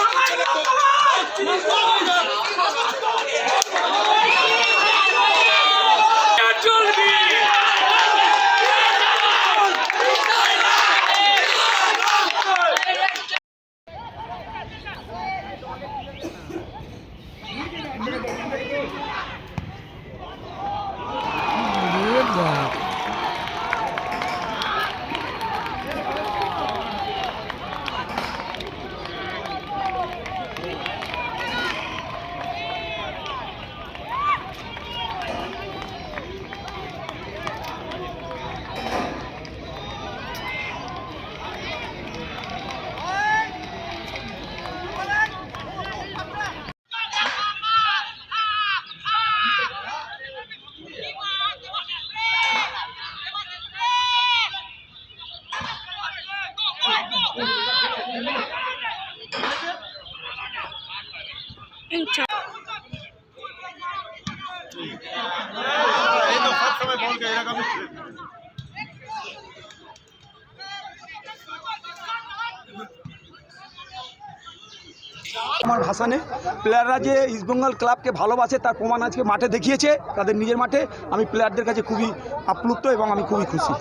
ছেলেকে Ciao. হাসানে প্লেয়াররা যে ইস্টবেঙ্গল ক্লাবকে ভালোবাসে তার প্রমাণ আজকে মাঠে দেখিয়েছে তাদের নিজের মাঠে। আমি প্লেয়ারদের কাছে খুবই আপ্লুত এবং আমি খুবই খুশি।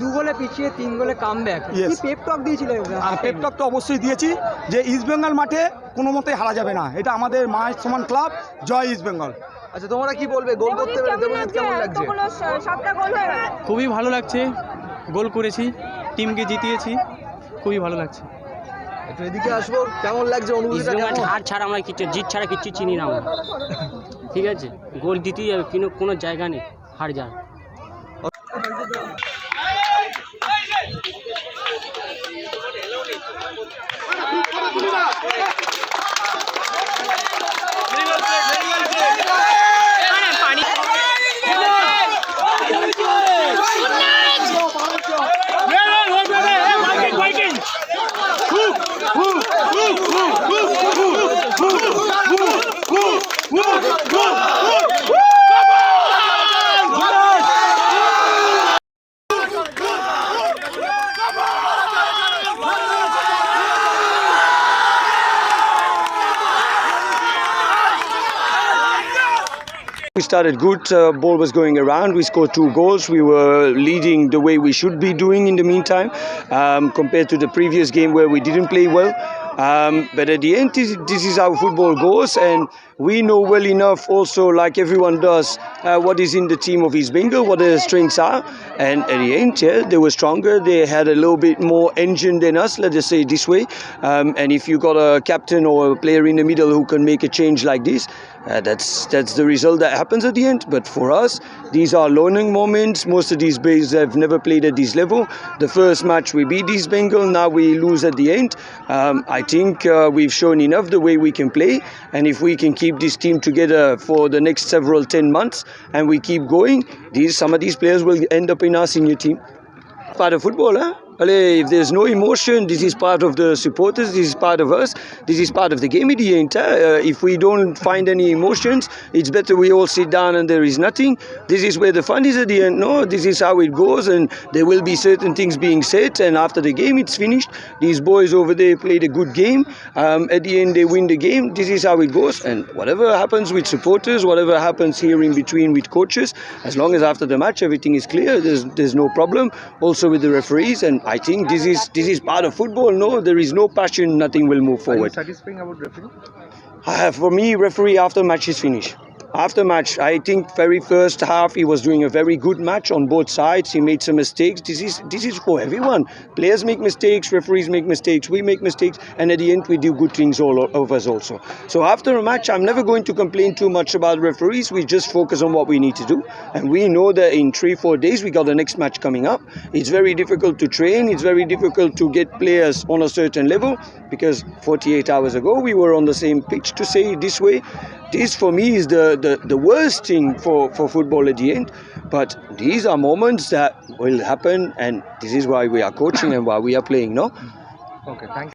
দু গোলে পিছিয়ে তিন গোলে কাম ব্যাক Yes. কি পেপ টক দিয়েছিল আর পেপটক তো অবশ্যই দিয়েছি যে ইস্টবেঙ্গল মাঠে কোনো মতেই হারা যাবে না। এটা আমাদের মায়ের সমান ক্লাব জয় ইস্টবেঙ্গল আচ্ছা তোমরা কি বলবে? গোল করতে পেরে দেবজিৎ কেমন লাগছে? খুবই ভালো লাগছে। গোল করেছি। টিমকে জিতিয়েছি। খুবই ভালো লাগছে। একটু এদিকে আসব। কেমন লাগছে অনুভূতিটা? কেমন? হার ছাড়া আমরা কিছু জিত ছাড়া কিচ্ছু চিনি না আমরা। ঠিক আছে? গোল দিতেই যাবে কিন্তু কোনো জায়গা নেই। হার যার। Started good, uh, ball was going around, we scored two goals, we were leading the way we should be doing in the meantime um, compared to the previous game where we didn't play well. Um, but at the end, this, this is how football goes, and we know well enough also, like everyone does, uh, what is in the team of East Bengal, what their strengths are. And at the end, yeah, they were stronger, they had a little bit more engine than us, let us say it this way. Um, and if you got a captain or a player in the middle who can make a change like this, uh, that's that's the result that happens at the end. But for us, these are learning moments. Most of these boys have never played at this level. The first match we beat East Bengal, now we lose at the end. Um, I think uh, we've shown enough the way we can play, and if we can keep this team together for the next several ten months, and we keep going, these some of these players will end up in our senior team. Part of football, huh? If there's no emotion, this is part of the supporters, this is part of us, this is part of the game the end. Uh, if we don't find any emotions, it's better we all sit down and there is nothing. This is where the fun is at the end. No, this is how it goes, and there will be certain things being said. And after the game, it's finished. These boys over there played a good game. Um, at the end, they win the game. This is how it goes. And whatever happens with supporters, whatever happens here in between with coaches, as long as after the match everything is clear, there's there's no problem. Also with the referees, and I think this is this is part of football. No, there is no passion, nothing will move Are you forward. satisfying about referee? Uh, for me, referee after match is finished. After match, I think very first half he was doing a very good match on both sides. He made some mistakes. This is this is for everyone. Players make mistakes, referees make mistakes, we make mistakes, and at the end we do good things all of us also. So after a match, I'm never going to complain too much about referees. We just focus on what we need to do, and we know that in three four days we got the next match coming up. It's very difficult to train. It's very difficult to get players on a certain level because 48 hours ago we were on the same pitch. To say this way, this for me is the, the, the worst thing for, for football at the end. But these are moments that will happen, and this is why we are coaching and why we are playing, no? Okay, thank you.